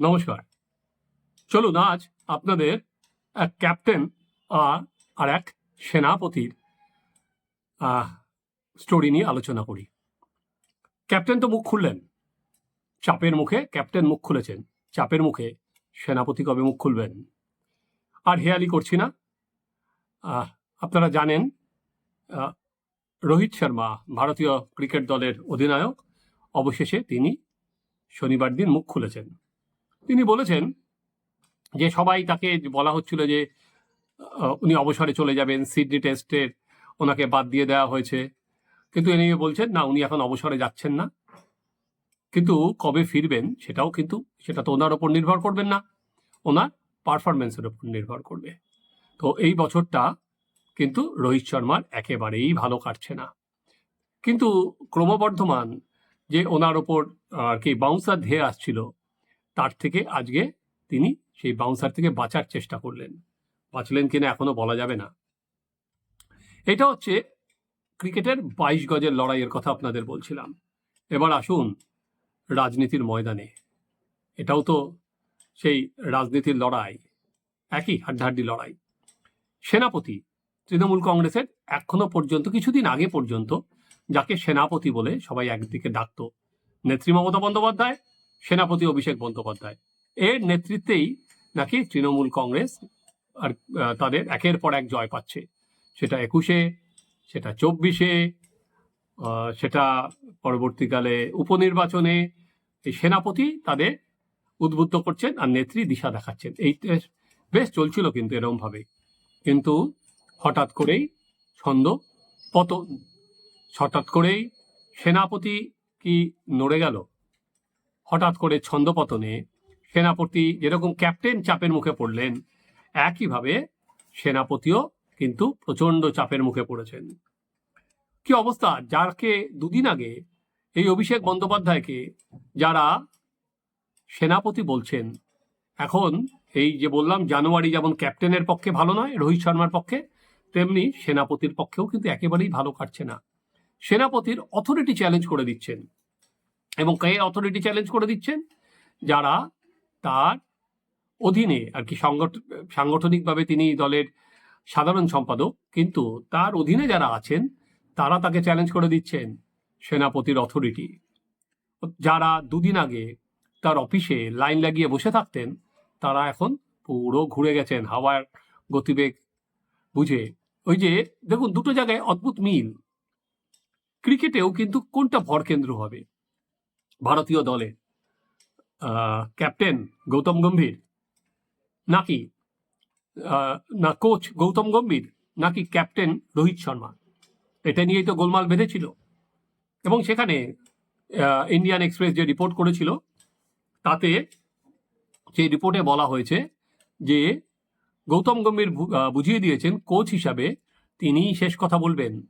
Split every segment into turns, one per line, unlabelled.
নমস্কার। চলুন আজ আপনাদের এক ক্যাপ্টেন আর আর এক সেনাপতির স্টোরি নিয়ে আলোচনা করি। ক্যাপ্টেন তো মুখ খুললেন। চাপের মুখে ক্যাপ্টেন মুখ খুলেছেন। চাপের মুখে সেনাপতি কবে মুখ খুলবেন? আর হেয়ালি করছি না। আপনারা জানেন রোহিত শর্মা ভারতীয় ক্রিকেট দলের অধিনায়ক। অবশেষে তিনি শনিবার দিন মুখ খুলেছেন। তিনি বলেছেন যে সবাই তাকে বলা হচ্ছিল যে উনি অবসরে চলে যাবেন, সিডনি টেস্টের ওনাকে বাদ দিয়ে দেওয়া হয়েছে। কিন্তু এ নিয়ে বলছেন, না, উনি এখন অবসরে যাচ্ছেন না। কিন্তু কবে ফিরবেন সেটাও কিন্তু, সেটা তো ওনার ওপর নির্ভর করবেন না। ওনার পারফরমেন্সের ওপর নির্ভর করবে। তো এই বছরটা কিন্তু রোহিত শর্মার একেবারেই ভালো কাটছে না। কিন্তু ক্রমবর্ধমান যে ওনার ওপর, আর কি বাউন্সার ধেয়ে আসছিল তার থেকে আজকে তিনি সেই বাউন্সার থেকে বাঁচার চেষ্টা করলেন। বাঁচলেন কিনা এখনও বলা যাবে না। এটা হচ্ছে ক্রিকেটের বাইশ গজের লড়াইয়ের কথা আপনাদের বলছিলাম। এবার আসুন রাজনীতির ময়দানে। এটাও তো সেই রাজনীতির লড়াই, একই হাড্ডাহাড্ডি লড়াই। সেনাপতি, তৃণমূল কংগ্রেসের এখনও পর্যন্ত, কিছুদিন আগে পর্যন্ত, যাকে সেনাপতি বলে সবাই একদিকে ডাকতো, নেত্রী মমতা বন্দ্যোপাধ্যায় সেনাপতি অভিষেক বন্দ্যোপাধ্যায়। এর নেতৃত্বেই নাকি তৃণমূল কংগ্রেস আর তাদের একের পর এক জয় পাচ্ছে। সেটা একুশে, সেটা চব্বিশে সেটা পরবর্তীকালে উপনির্বাচনে এই সেনাপতি তাদের উদ্বুদ্ধ করছেন আর নেত্রী দিশা দেখাচ্ছেন। এই বেশ চলছিল কিন্তু এরকম ভাবে কিন্তু হঠাৎ করেই ছন্দ পতন। হঠাৎ করেই সেনাপতি কি নড়ে গেল? হঠাৎ করে ছন্দপতনে সেনাপতি যেরকম ক্যাপ্টেন চাপের মুখে পড়লেন, একইভাবে সেনাপতিও কিন্তু প্রচণ্ড চাপের মুখে পড়েছেন। কি অবস্থা? যাকে দুদিন আগে এই অভিষেক বন্দ্যোপাধ্যায়কে যারা সেনাপতি বলছেন, এখন এই যে বললাম, জানুয়ারি যেমন ক্যাপ্টেনের পক্ষে ভালো নয়, রোহিত শর্মার পক্ষে, তেমনি সেনাপতির পক্ষেও কিন্তু একেবারেই ভালো কাটছে না। সেনাপতির অথরিটি চ্যালেঞ্জ করে দিচ্ছেন। এবং কে অথরিটি চ্যালেঞ্জ করে দিচ্ছেন? যারা তার অধীনে আর কি সংগঠ- সাংগঠনিকভাবে তিনি দলের সাধারণ সম্পাদক, কিন্তু তার অধীনে যারা আছেন, তারা তাকে চ্যালেঞ্জ করে দিচ্ছেন সেনাপতির অথরিটি যারা দুদিন আগে তার অফিসে লাইন লাগিয়ে বসে থাকতেন, তারা এখন পুরো ঘুরে গেছেন হাওয়ার গতিবেগ বুঝে। ওই যে, দেখুন, দুটো জায়গায় অদ্ভুত মিল। ক্রিকেটেও কিন্তু কোনটা ভরকেন্দ্র হবে? ভারতীয় দলে। আহ, ক্যাপ্টেন গৌতম গম্ভীর। নাকি না কোচ গৌতম গম্ভীর নাকি ক্যাপ্টেন রোহিত শর্মা। এটা নিয়েই তো গোলমাল বেঁধেছিল। এবং সেখানে ইন্ডিয়ান এক্সপ্রেস যে রিপোর্ট করেছিল তাতে সেই রিপোর্টে বলা হয়েছে যে গৌতম গম্ভীর বুঝিয়ে দিয়েছেন কোচ হিসাবে তিনিই শেষ কথা বলবেন।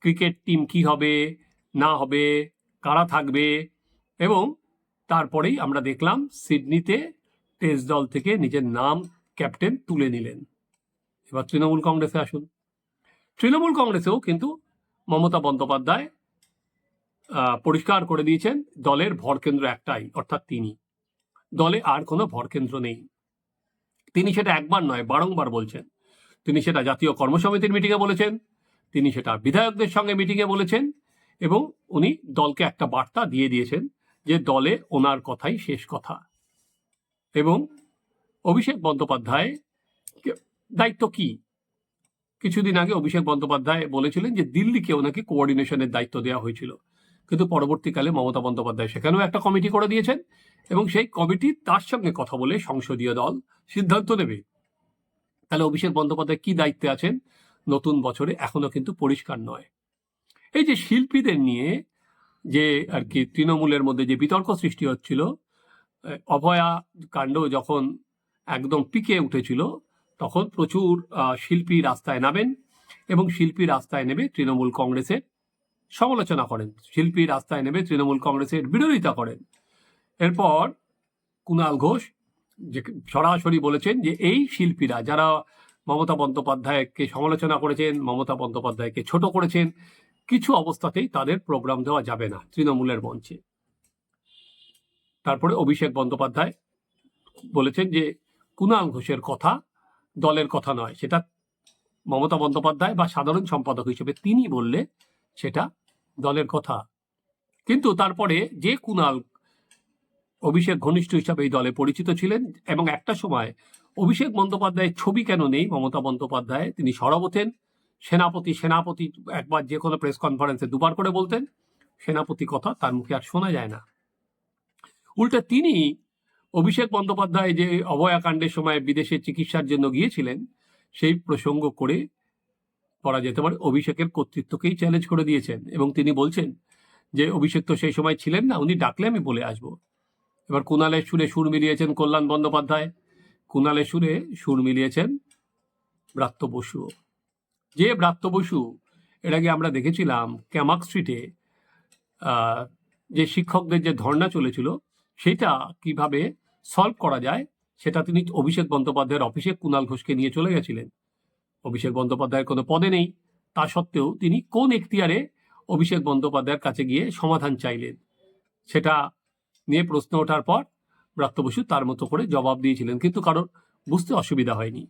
ক্রিকেট টিম কি হবে না হবে কারা থাকবে এবং তারপরেই আমরা দেখলাম সিডনিতে টেস্ট দল থেকে নিজের নাম ক্যাপ্টেন তুলে নিলেন। এবার তৃণমূল কংগ্রেসে আসুন। তৃণমূল কংগ্রেসেও কিন্তু মমতা বন্দ্যোপাধ্যায় পরিষ্কার করে দিয়েছেন দলের ভরকেন্দ্র একটাই, অর্থাৎ তিনি। দলে আর কোনো ভরকেন্দ্র নেই। তিনি সেটা একবার নয়, বারংবার বলছেন। তিনি সেটা জাতীয় কর্মসমিতির মিটিংয়ে বলেছেন, তিনি সেটা বিধায়কদের সঙ্গে মিটিংয়ে বলেছেন এবং উনি দলকে একটা বার্তা দিয়ে দিয়েছেন যে দলে ওনার কথাই শেষ কথা। এবং অভিষেক বন্দ্যোপাধ্যায় দায়িত্ব কি? কিছুদিন আগে অভিষেক বন্দ্যোপাধ্যায় বলেছিলেন যে দিল্লিকে ওনাকে কোঅর্ডিনেশনের দায়িত্ব দেওয়া হয়েছিল। কিন্তু পরবর্তীকালে মমতা বন্দ্যোপাধ্যায় সেখানেও একটা কমিটি করে দিয়েছেন এবং সেই কমিটি তার সঙ্গে কথা বলে সংসদীয় দল সিদ্ধান্ত নেবে। তাহলে অভিষেক বন্দ্যোপাধ্যায় কি দায়িত্বে আছেন? নতুন বছরে এখনও কিন্তু পরিষ্কার নয়। এই যে শিল্পীদের নিয়ে যে আর কি তৃণমূলের মধ্যে যে বিতর্ক সৃষ্টি হচ্ছিল অভয়া কাণ্ড যখন একদম পিকে উঠেছিল, তখন প্রচুর শিল্পী রাস্তায় নামেন এবং শিল্পী রাস্তায় নেমে তৃণমূল কংগ্রেসের সমালোচনা করেন। শিল্পী রাস্তায় নেমে তৃণমূল কংগ্রেসের বিরোধিতা করেন। এরপর কুণাল ঘোষ যে সরাসরি বলেছেন যে এই শিল্পীরা যারা মমতা বন্দ্যোপাধ্যায়কে সমালোচনা করেছেন, মমতা বন্দ্যোপাধ্যায়কে ছোট করেছেন কিছু অবস্থাতেই তাদের প্রোগ্রাম দেওয়া যাবে না তৃণমূলের মঞ্চে। তারপরে অভিষেক বন্দ্যোপাধ্যায় বলেছেন যে, কুণাল ঘোষের কথা দলের কথা নয়, সেটা মমতা বন্দ্যোপাধ্যায় বা সাধারণ সম্পাদক হিসেবে তিনি বললে সেটা দলের কথা। কিন্তু তারপরে যে কুণাল অভিষেক ঘনিষ্ঠ হিসাবে এই দলে পরিচিত ছিলেন এবং একটা সময় অভিষেক বন্দ্যোপাধ্যায়ের ছবি কেন নেই, মমতা বন্দ্যোপাধ্যায় তিনি সরব সেনাপতি সেনাপতি একবার যে কোনো প্রেস কনফারেন্সে দুবার করে বলতেন, সেনাপতি কথা তার মুখে আর শোনা যায় না। উল্টে তিনি অভিষেক বন্দ্যোপাধ্যায় যে অভয়াকাণ্ডের সময় বিদেশে চিকিৎসার জন্য গিয়েছিলেন, সেই প্রসঙ্গ করে করা যেতে পারে, অভিষেকের কর্তৃত্বকেই চ্যালেঞ্জ করে দিয়েছেন এবং তিনি বলছেন যে, অভিষেক তো সেই সময় ছিলেন না, উনি ডাকলে আমি বলে আসব। এবার কুণালের সুরে সুর মিলিয়েছেন কল্যাণ বন্দ্যোপাধ্যায়, কুণালের সুরে সুর মিলিয়েছেন ব্রাত্য বসু যে ব্রাত্য বসু, এর আগে আমরা দেখেছিলাম ক্যামাক স্ট্রিটে যে শিক্ষকদের যে ধর্ণা চলেছিল, সেটা কীভাবে সলভ করা যায়, সেটা তিনি অভিষেক বন্দ্যোপাধ্যায়ের অফিসে কুণাল ঘোষকে নিয়ে চলে গেছিলেন। অভিষেক বন্দ্যোপাধ্যায়ের কোনো পদে নেই, তা সত্ত্বেও তিনি কোন এখতিয়ারে অভিষেক বন্দ্যোপাধ্যায়ের কাছে গিয়ে সমাধান চাইলেন? সেটা নিয়ে প্রশ্ন ওঠার পর ব্রাত্য বসু তার মতো করে জবাব দিয়েছিলেন, কিন্তু কারোর বুঝতে অসুবিধা হয়নি।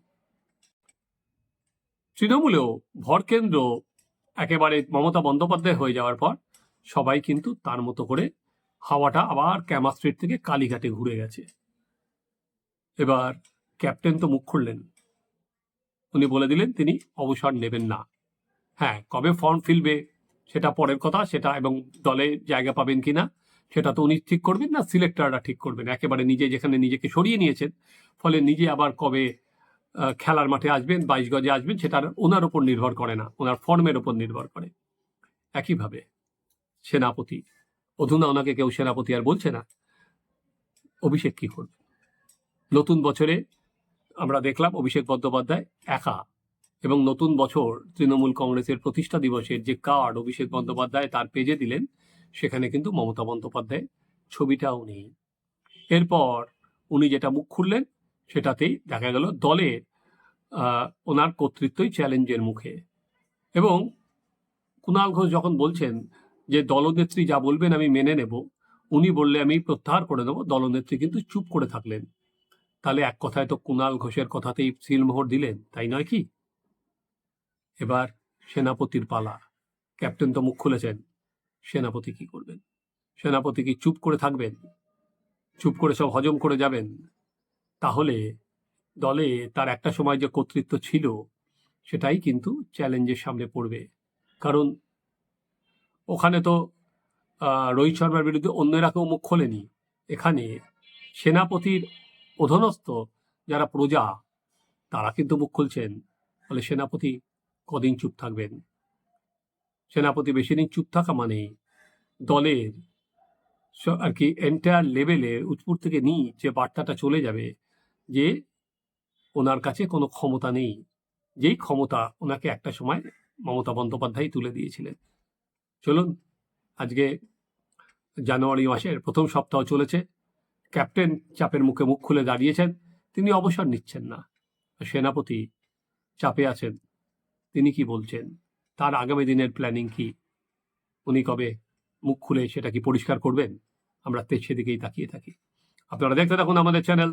তৃণমূলেও ভরকেন্দ্র একেবারে মমতা বন্দ্যোপাধ্যায় হয়ে যাওয়ার পর সবাই কিন্তু তার মতো করে হাওয়াটা আবার ক্যামা স্ট্রিট থেকে কালীঘাটে ঘুরে গেছে। এবার ক্যাপ্টেন তো মুখ খুললেন। উনি বলে দিলেন, তিনি অবসর নেবেন না। হ্যাঁ কবে ফর্ম ফিলবে সেটা পরের কথা, সেটা এবং দলে জায়গা পাবেন কিনা সেটা তো উনি ঠিক করবেন না, সিলেক্টররা ঠিক করবেন। একেবারে নিজে যেখানে নিজেকে সরিয়ে নিয়েছেন, ফলে নিজে আবার কবে খেলার মাঠে আসবেন, বাইশ গজে আসবেন সেটা ওনার ওপর নির্ভর করে না, ওনার ফর্মের ওপর নির্ভর করে। একইভাবে সেনাপতি, অধুনা ওনাকে কেউ সেনাপতি আর বলছে না, অভিষেক কি করবে? নতুন বছরে আমরা দেখলাম অভিষেক বন্দ্যোপাধ্যায় একা এবং নতুন বছর তৃণমূল কংগ্রেসের প্রতিষ্ঠা দিবসের যে কার্ড অভিষেক বন্দ্যোপাধ্যায় তার পেজে দিলেন, সেখানে কিন্তু মমতা বন্দ্যোপাধ্যায় ছবিটাও নেই। এরপর উনি যেটা মুখ খুললেন সেটাতেই দেখা গেল আহ, ওনার কর্তৃত্বই চ্যালেঞ্জের মুখে। এবং কুণাল ঘোষ যখন বলছেন যে দলনেত্রী যা বলবেন আমি মেনে নেব উনি বললে আমি প্রত্যাহার করে দেবো দলনেত্রী কিন্তু চুপ করে থাকলেন। তাহলে এক কথায় তো কুণাল ঘোষের কথাতেই সিলমোহর দিলেন তাই নয় কি? এবার সেনাপতির পালা। ক্যাপ্টেন তো মুখ খুলেছেন সেনাপতি কি করবেন? সেনাপতি কি চুপ করে থাকবেন? চুপ করে সব হজম করে যাবেন? তাহলে দলে তার একটা সময় যে কর্তৃত্ব ছিল, সেটাই কিন্তু চ্যালেঞ্জের সামনে পড়বে। কারণ ওখানে তো রোহিত শর্মার বিরুদ্ধে অন্যরা কেউ মুখ খোলেনি। এখানে সেনাপতির অধীনস্থ যারা প্রজা, তারা কিন্তু মুখ খুলছেন। ফলে সেনাপতি কদিন চুপ থাকবেন। সেনাপতি বেশি দিন চুপ থাকা মানে দলের আর কি এন্টায়ার লেভেলে উৎপুর থেকে নিয়ে যে বার্তাটা চলে যাবে যে ওনার কাছে কোনো ক্ষমতা নেই। যেই ক্ষমতা ওনাকে একটা সময় মমতা বন্দ্যোপাধ্যায় তুলে দিয়েছিলেন। চলুন, আজকে জানুয়ারি মাসের প্রথম সপ্তাহ চলেছে। ক্যাপ্টেন চাপের মুখে মুখ খুলে দাঁড়িয়েছেন। তিনি অবসর নিচ্ছেন না। সেনাপতি চাপে আছেন। তিনি কি বলছেন? তার আগামী দিনের প্ল্যানিং কি? উনি কবে মুখ খুলে সেটা কি পরিষ্কার করবেন? আমরা সেদিকেই তাকিয়ে থাকি। আপনারা দেখতে থাকুন আমাদের চ্যানেল